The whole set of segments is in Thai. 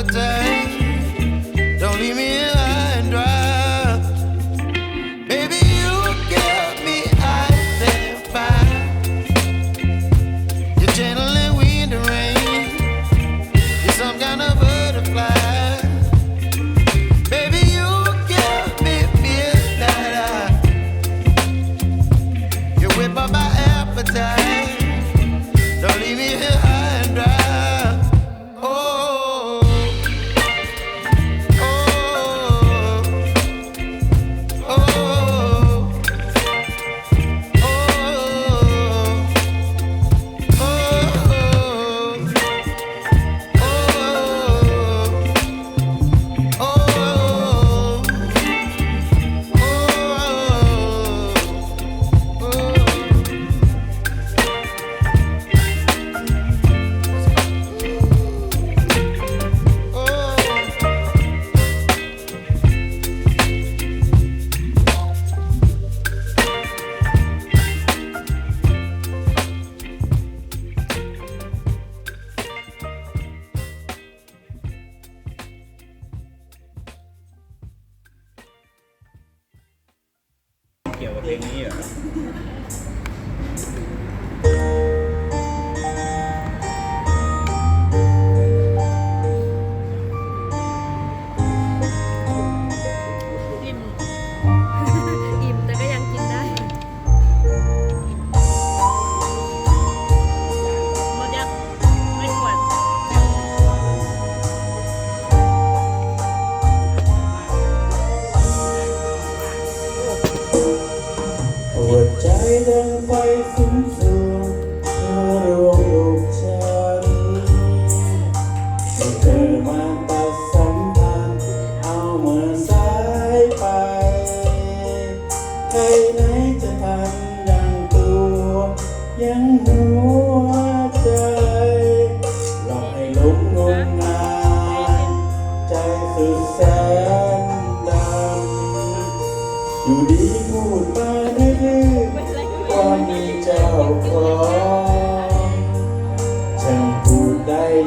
appetite. appetite.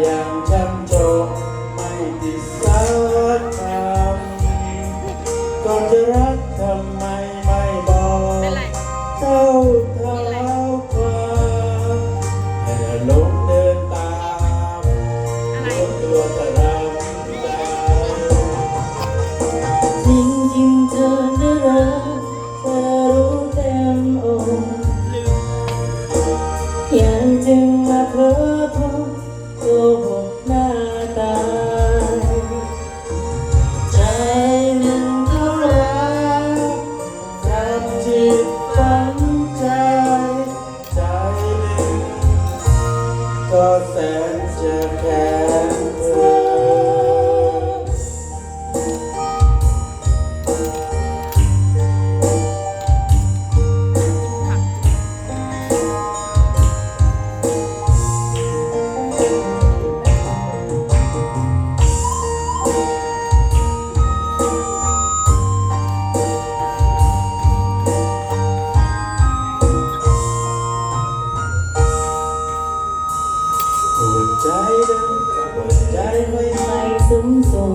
อย่างช้ำจมไม่ติดสักคำก่อนจะรักทำไมไม่บอกเท่าเท้าควให้หลงเดินตามรู้ตัวตะรา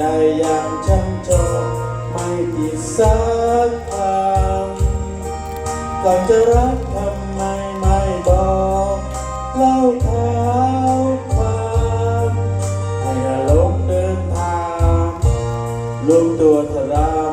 ได้อย่างช่ำชองไม่ติดสักคำก่อนจะรักทำไมไม่บอกเล่าเท้าความให้อารมณ์เดินทางลงตัวทรา